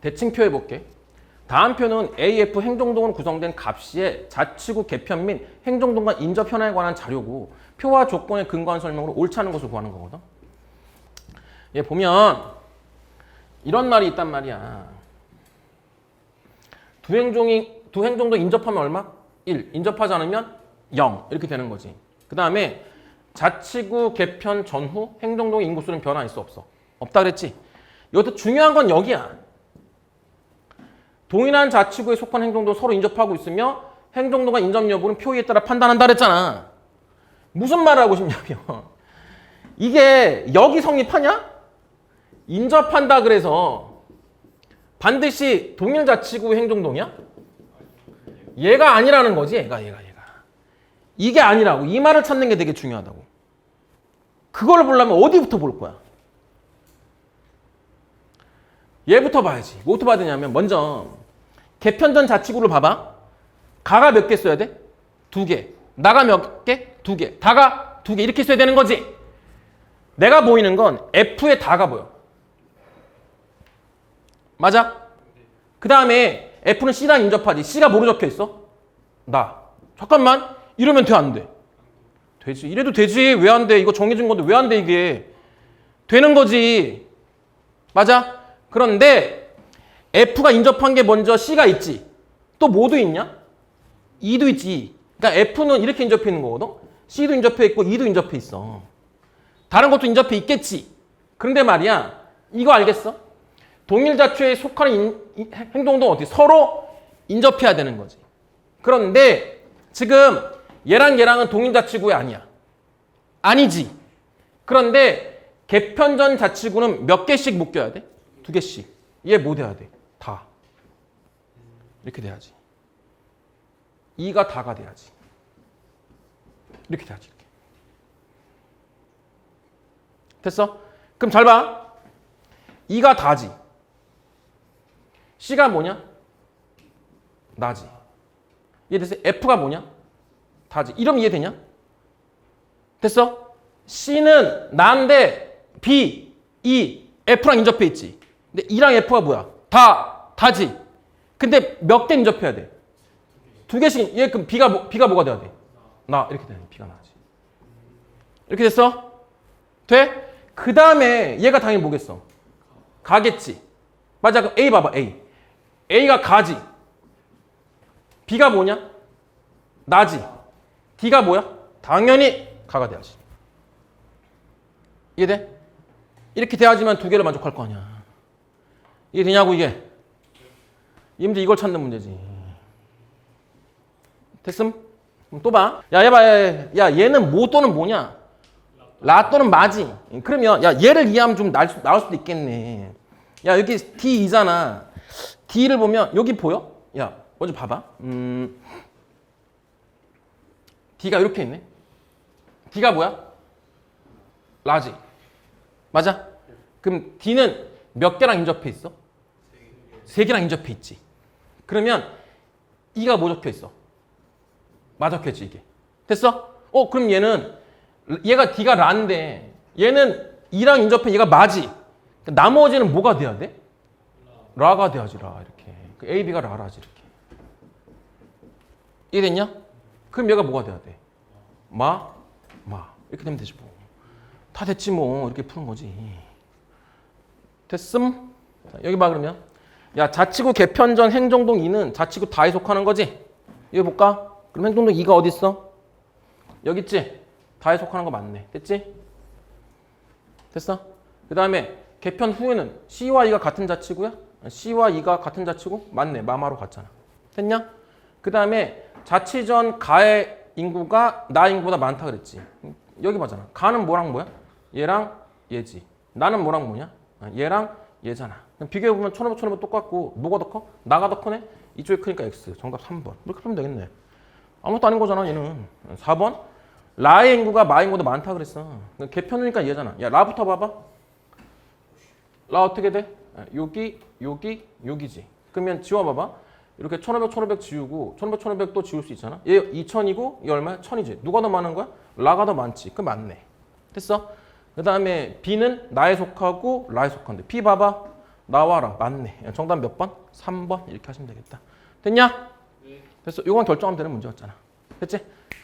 대칭표 해볼게. 다음 표는 AF 행정동으로 구성된 값시의 자치구 개편 및 행정동과 인접 현황에 관한 자료고 표와 조건에 근거한 설명으로 옳지 않은 것을 구하는 거거든. 얘 보면 이런 말이 있단 말이야. 두 행종이 두 행정도 인접하면 얼마? 1. 인접하지 않으면 0. 이렇게 되는 거지. 그 다음에 자치구 개편 전후 행정동 인구수는 변화 있어 없어? 없다 그랬지? 여기서 중요한 건 여기야. 동일한 자치구에 속한 행정도 서로 인접하고 있으며 행정도가 인접 여부는 표에 따라 판단한다 그랬잖아. 무슨 말을 하고 싶냐면 이게 여기 성립하냐? 인접한다 그래서 반드시 동일 자치구 행정동이야? 얘가 아니라는 거지, 얘가, 얘가, 얘가. 이게 아니라고. 이 말을 찾는 게 되게 중요하다고. 그걸 보려면 어디부터 볼 거야? 얘부터 봐야지. 뭐부터 봐야 되냐면, 먼저, 개편전 자치구를 봐봐. 가가 몇 개 써야 돼? 두 개. 나가 몇 개? 두 개. 다가 두 개. 이렇게 써야 되는 거지. 내가 보이는 건 F에 다가 보여. 맞아? 그 다음에 F는 C랑 인접하지. C가 뭐로 적혀 있어? 나. 잠깐만. 이러면 돼, 안 돼? 되지. 이래도 되지. 왜 안 돼? 이거 정해진 건데 왜 안 돼, 이게? 되는 거지. 맞아? 그런데 F가 인접한 게 먼저 C가 있지. 또 뭐도 있냐? 2도 있지. 그러니까 F는 이렇게 인접해 있는 거거든. C도 인접해 있고 2도 인접해 있어. 다른 것도 인접해 있겠지. 그런데 말이야. 이거 알겠어? 동일 자체에 속하는 인- 이- 행동도 어떻게 서로 인접해야 되는 거지. 그런데 지금 얘랑 얘랑은 동일 자치구에 아니야. 아니지. 그런데 개편전 자치구는 몇 개씩 묶여야 돼? 두 개씩. 얘뭐 돼야 돼? 다. 이렇게 돼야지. 2가 다가 돼야지. 이렇게 돼야지. 이렇게. 됐어? 그럼 잘 봐. 2가 다지. C가 뭐냐? 나지. 이해됐어? F가 뭐냐? 다지. 이러면 이해되냐? 됐어? C는 나인데 B, E, F랑 인접해 있지. 근데 E랑 F가 뭐야? 다, 다지. 근데 몇개 인접해야 돼? 두 개씩. 얘 그럼 B가 뭐, B가 뭐가 돼야 돼? 나 이렇게 되는 B가 나지. 이렇게 됐어? 돼? 그 다음에 얘가 당연히 뭐겠어? 가겠지. 맞아. 그럼 A 봐봐. A. A가 가지. B가 뭐냐? 나지. D가 뭐야? 당연히 가가 돼야지. 이해돼? 이렇게 돼야지만 두 개를 만족할 거 아니야. 이해되냐고 이게? 이 문제 이걸 찾는 문제지. 됐음? 또 봐. 야, 얘 봐. 야, 야, 얘는 뭐 또는 뭐냐? 라 또는 마지. 그러면 야 얘를 이해하면 좀 나, 나올 수도 있겠네. 야 여기 D2잖아. D를 보면 여기 보여? 야 먼저 봐봐. 음, D가 이렇게 있네. D가 뭐야? 라지. 맞아? 그럼 D는 몇 개랑 인접해 있어? 세 개랑 인접해 있지. 그러면 E가 뭐 적혀 있어? 마 적혀 있지 이게. 됐어? 어 그럼 얘는 얘가 D가 라인데 얘는 E랑 인접해 얘가 마지. 그러니까 나머지는 뭐가 돼야 돼? 라가 돼야지 라 이렇게. 그 A, B가 라라지 이렇게. 이해됐냐? 그럼 얘가 뭐가 돼야 돼? 마, 마 이렇게 되면 되지 뭐. 다 됐지 뭐 이렇게 푸는 거지. 됐음? 자, 여기 봐 그러면. 야 자치구 개편 전 행정동 2는 자치구 다에 속하는 거지? 이거 볼까? 그럼 행정동 2가 어디 있어? 여기 있지? 다에 속하는 거 맞네. 됐지? 됐어? 그 다음에 개편 후에는 C와 E가 같은 자치구야? C와 E가 같은 자치구? 맞네. 마마로 갔잖아. 됐냐? 그 다음에 자치 전 가의 인구가 나 인구보다 많다 그랬지. 여기 봐잖아. 가는 뭐랑 뭐야? 얘랑 얘지. 나는 뭐랑 뭐냐? 아, 얘랑 얘잖아. 비교해보면 1500, 1500 똑같고 뭐가 더 커? 나가 더 크네? 이쪽이 크니까 X. 정답 3번. 이렇게 하면 되겠네. 아무것도 아닌 거잖아 얘는. 4번. 라의 인구가 마 인구보다 많다 그랬어. 그러니까 개편이니까 얘잖아. 야 라부터 봐봐. 라 어떻게 돼? 아, 여기, 여기, 여기지. 그러면 지워봐봐. 이렇게 1500, 1500 지우고 1500, 1500 또 지울 수 있잖아. 얘 2000이고 얘 얼마야? 1000이지. 누가 더 많은 거야? 라가 더 많지. 그 맞네. 됐어? 그 다음에 B는 나에 속하고 라에 속한데 B 봐봐. 나와라. 맞네. 정답 몇 번? 3번. 이렇게 하시면 되겠다. 됐냐? 됐어. 이건 결정하면 되는 문제였잖아. 됐지?